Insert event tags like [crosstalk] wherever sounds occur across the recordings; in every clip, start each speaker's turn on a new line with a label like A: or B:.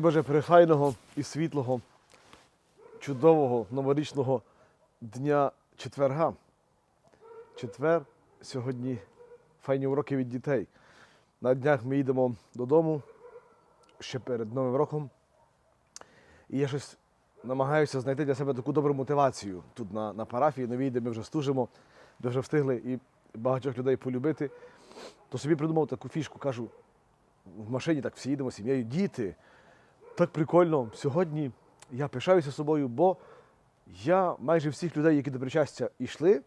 A: Боже, перефайного і світлого, чудового новорічного дня четверга. Четвер сьогодні файні уроки від дітей. На днях ми їдемо додому ще перед Новим роком. І я щось намагаюся знайти для себе таку добру мотивацію тут на, на парафії новій, де ми вже стужимо, де вже встигли і багатьох людей полюбити. То собі придумав таку фішку, кажу, в машині так всі їдемо сім'єю, діти. Так прикольно. Сьогодні я пишаюся собою, бо я майже всіх людей, які до причастя йшли,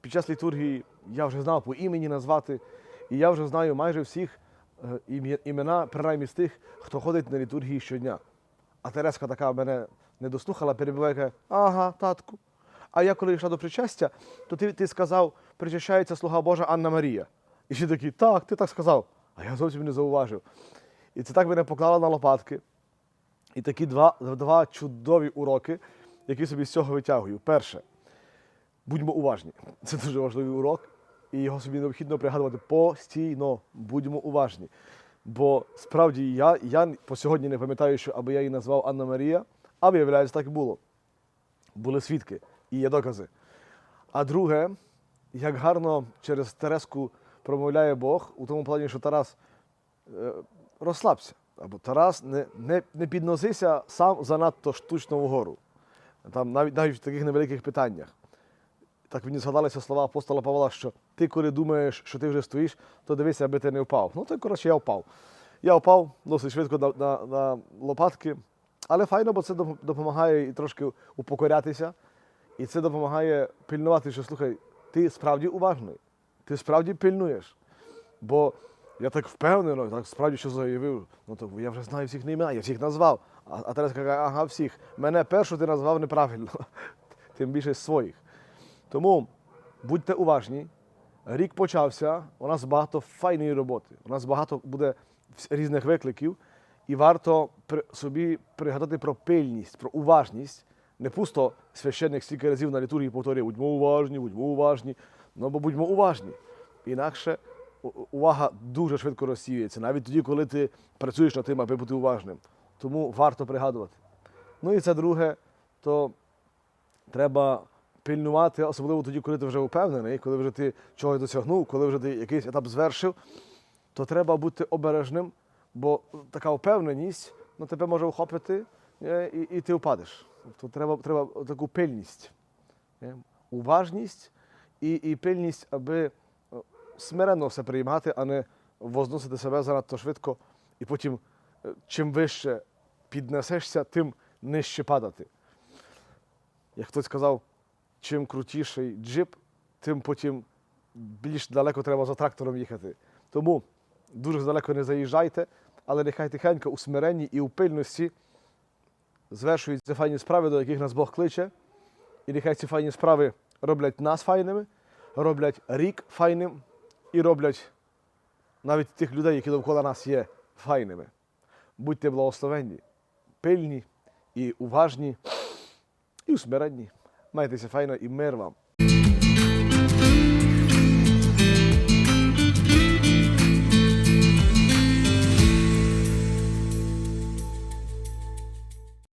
A: під час літургії я вже знав по імені назвати, і я вже знаю майже всіх е, імена, принаймні з тих, хто ходить на літургії щодня. А Тереска така мене не дослухала, перебиває, каже, ага, татку. А я коли йшла до причастя, то ти, ти сказав, причащається слуга Божа Анна Марія. І всі такі, так, ти так сказав. А я зовсім не зауважив. І це так мене поклало на лопатки. І такі два, два чудові уроки, які собі з цього витягую. Перше, будьмо уважні. Це дуже важливий урок, і його собі необхідно пригадувати постійно. Будьмо уважні. Бо справді я, я по сьогодні не пам'ятаю, що аби я її назвав Анна Марія, а виявляється, так і було. Були свідки і є докази. А друге, як гарно через Тереску промовляє Бог, у тому плані, що Тарас е, розслабся. Або Тарас не, не, не підносися сам занадто штучно вгору. Там навіть навіть в таких невеликих питаннях. Так мені згадалися слова апостола Павла, що ти, коли думаєш, що ти вже стоїш, то дивися, аби ти не впав. Ну, то, коротше, я впав. Я впав досить швидко на, на, на лопатки, але файно, бо це допомагає і трошки упокорятися. І це допомагає пильнувати, що слухай, ти справді уважний, ти справді пильнуєш. Бо я так впевнено, так справді що заявив, ну то я вже знаю всіх імена, я всіх назвав. А, а Тереска каже, ага, всіх. Мене першу ти назвав неправильно, [laughs] тим більше своїх. Тому будьте уважні. Рік почався, у нас багато файної роботи, у нас багато буде різних викликів, і варто собі пригадати про пильність, про уважність. Не пусто священник стільки разів на літургії повторює, будьмо уважні, будьмо уважні. Ну, бо будьмо уважні. Інакше увага дуже швидко розсіюється, навіть тоді, коли ти працюєш над тим, аби бути уважним. Тому варто пригадувати. Ну і це друге, то треба пильнувати, особливо тоді, коли ти вже впевнений, коли вже ти чогось досягнув, коли вже ти якийсь етап звершив, то треба бути обережним, бо така впевненість ну, тебе може охопити е, і, і ти впадеш. Тобто треба, треба таку пильність, е, уважність і, і пильність, аби смиренно все приймати, а не возносити себе занадто швидко, і потім е, чим вище піднесешся, тим нижче падати. Як хтось сказав, чим крутіший джип, тим потім більш далеко треба за трактором їхати. Тому дуже далеко не заїжджайте, але нехай тихенько у смиренні і у пильності звершуються файні справи, до яких нас Бог кличе. І нехай ці файні справи роблять нас файними, роблять рік файним і роблять навіть тих людей, які довкола нас є файними. Будьте благословенні, пильні і уважні, і усмиренні. Майтеся файно і мир вам.